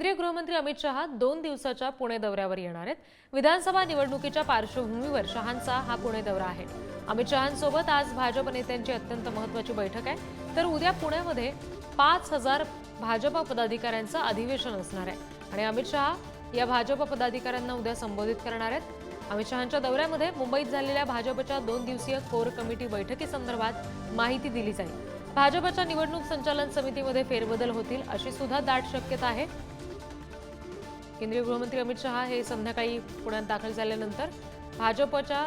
केंद्रीय गृहमंत्री अमित शहा दोन दिवसाच्या पुणे दौऱ्यावर येणार आहेत. विधानसभा निवडणुकीच्या पार्श्वभूमीवर शहांचा हा पुणे दौरा आहे. अमित शहांसोबत आज भाजप नेत्यांची अत्यंत महत्वाची बैठक आहे. तर उद्या पुण्यामध्ये पाच हजार भाजप पदाधिकाऱ्यांचं अधिवेशन असणार आहे. आणि अमित शहा या भाजप पदाधिकाऱ्यांना उद्या संबोधित करणार आहेत. अमित शहांच्या दौऱ्यामध्ये मुंबईत झालेल्या भाजपच्या दोन दिवसीय कोर कमिटी बैठकीसंदर्भात माहिती दिली जाईल. भाजपच्या निवडणूक संचालन समितीमध्ये फेरबदल होतील अशी सुद्धा दाट शक्यता आहे. केंद्रीय गृहमंत्री अमित शहा हे संध्याकाळी पुण्यात दाखल झाल्यानंतर भाजपच्या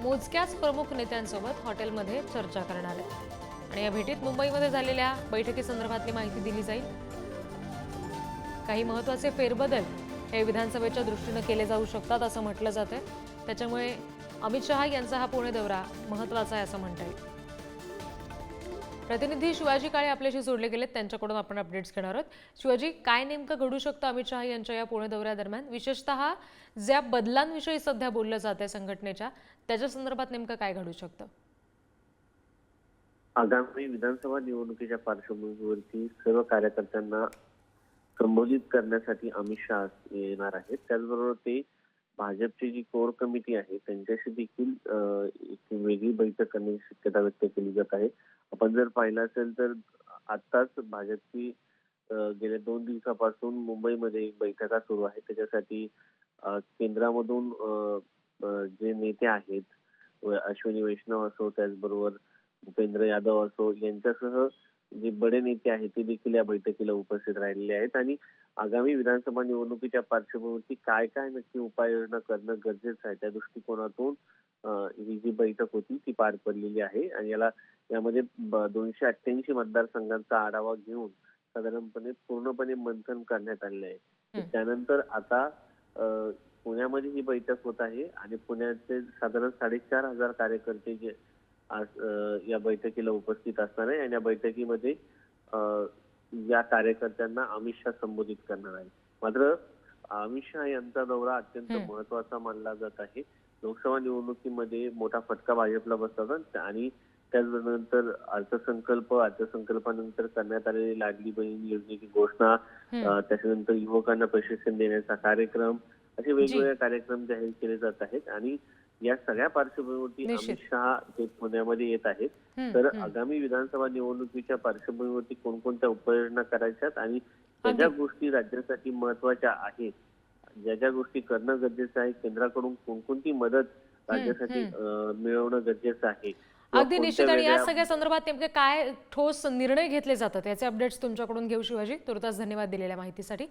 मोजक्याच प्रमुख नेत्यांसोबत हॉटेलमध्ये चर्चा करणार आहेत. आणि या भेटीत मुंबईमध्ये झालेल्या बैठकीसंदर्भातली माहिती दिली जाईल. काही महत्त्वाचे फेरबदल हे विधानसभेच्या दृष्टीनं केले जाऊ शकतात असं म्हटलं जातं त्याच्यामुळे अमित शहा यांचा हा पुणे दौरा महत्त्वाचा आहे असं म्हणता येईल. प्रतिनिधी शिवाजी काळे आपल्याशी जोडले गेलेत. त्यांच्याकडून आपण अपडेट्स घेणार आहोत. शिवाजी काय नेमकं घडू शकतं? अमित शहा यांच्या या पुणे दौऱ्यादरम्यान विशेषतः ज्या बदलांविषयी सध्या बोललं जात आहे संघटनेच्या त्याच्या संदर्भात नेमकं काय घडू शकतं? आगामी विधानसभा निवडणुकीच्या पार्श्वभूमीवरती सर्व कार्यकर्त्यांना संबोधित करण्यासाठी अमित शहा येणार आहेत. त्याचबरोबर ते भाजपची जी कोर कमिटी आहे त्यांच्याशी देखील एक वेगळी बैठक करण्याची शक्यता व्यक्त केली जात आहे. आपण जर पाहिलं असेल तर आताच भाजपची गेल्या दोन दिवसापासून मुंबईमध्ये एक बैठका सुरू आहे. त्याच्यासाठी केंद्रामधून जे नेते आहेत अश्विनी वैष्णव असो त्याचबरोबर भूपेंद्र यादव असो यांच्यासह जे बडे नेते आहेत ते देखील या बैठकीला उपस्थित राहिलेले आहेत. आणि आगामी विधानसभा निवडणुकीच्या पार्श्वभूमीवरती काय काय नक्की उपाययोजना करणं गरजेचं आहे त्या दृष्टिकोनातून ही जी बैठक होती ती पार पडलेली आहे. आणि याला यामध्ये दोनशे अठ्ठ्याऐंशी मतदारसंघांचा आढावा घेऊन साधारणपणे पूर्णपणे मंथन करण्यात आलेलं आहे. त्यानंतर आता पुण्यामध्ये ही बैठक होत आहे. आणि पुण्याचे साधारण साडेचार हजार कार्यकर्ते जे आज या बैठकीला उपस्थित असणार आहे आणि या बैठकीमध्ये या कार्यकर्त्यांना अमित शहा संबोधित करणार आहे मात्र अमित शहा यांचा दौरा अत्यंत. महत्त्वाचा मानला जात आहे. लोकसभा निवडणुकीमध्ये मोठा फटका भाजपला बसला होता आणि त्यानंतर अर्थसंकल्प अर्थसंकल्पानंतर करण्यात आलेली लाडली बहीण योजनेची घोषणा त्याच्यानंतर युवकांना प्रशिक्षण देण्याचा कार्यक्रम असे वेगवेगळे कार्यक्रम जाहीर केले जात आहेत आणि या सगळ्या पार्श्वभूमीवरती. अमित शहा हे पुण्यामध्ये येत आहेत तर. आगामी विधानसभा निवडणुकीच्या पार्श्वभूमीवरती कोणकोणत्या उपाययोजना करायच्यात आणि ज्या ज्या. गोष्टी राज्यासाठी महत्त्वाच्या आहेत ज्या ज्या गोष्टी करणं गरजेचं आहे केंद्राकडून कोणकोणती मदत राज्यासाठी मिळवणं गरजेचं आहे अगदी निश्चित आणि या सगळ्या संदर्भात नेमके काय ठोस निर्णय घेतले जातात याचे अपडेट्स तुमच्याकडून घेऊ शिवाजी तुर्तास धन्यवाद दिलेल्या माहितीसाठी